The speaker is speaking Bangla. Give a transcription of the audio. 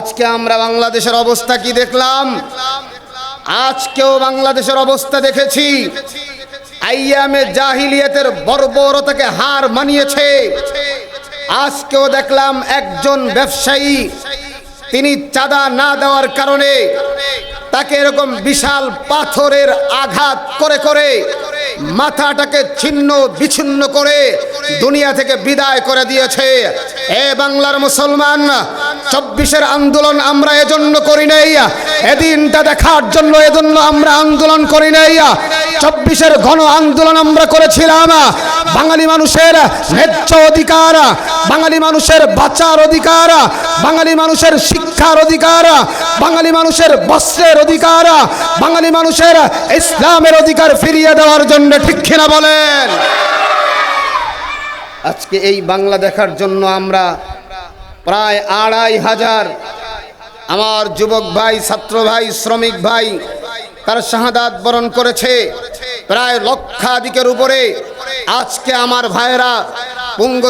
আজকে আমরা বাংলাদেশের অবস্থা কি দেখলাম? আজকেও বাংলাদেশের অবস্থা দেখেছি। আইয়ামে জাহিলিয়াতের বর্বরতাকে হার মানিয়েছে। আজকেও দেখলাম একজন ব্যবসায়ী, তিনি চাঁদা না দেওয়ার কারণে তাকে এরকম বিশাল পাথরের আঘাত করে করে মাথাটাকে ছিন্ন বিচ্ছিন্ন করে দুনিয়া থেকে বিদায় করে দিয়েছে। এ বাংলার মুসলমান চব্বিশের আন্দোলন আমরা এজন্য করি নাই এদিনটা দেখার জন্য এজন্য আমরা আন্দোলন করি নাই চব্বিশের ঘন আন্দোলন আমরা করেছিলাম বাঙালি মানুষের ন্যায্য অধিকার বাঙালি মানুষের বাঁচার অধিকার বাঙালি মানুষের শিক্ষার অধিকার বাঙালি মানুষের বস্ত্রের অধিকার বাঙালি মানুষের ইসলামের অধিকার ফিরিয়ে দেওয়ার জন্য ঠিক কিনা বলেন? আজকে এই বাংলা দেখার জন্য আমরা প্রায় আড়াই হাজার। আমার যুবক ভাই, ছাত্র ভাই, শ্রমিক ভাই, তার শাহাদাত বরণ করেছে। প্রায় লক্ষাধিকের উপরে আজকে আমার ভাইয়েরা পুঙ্গ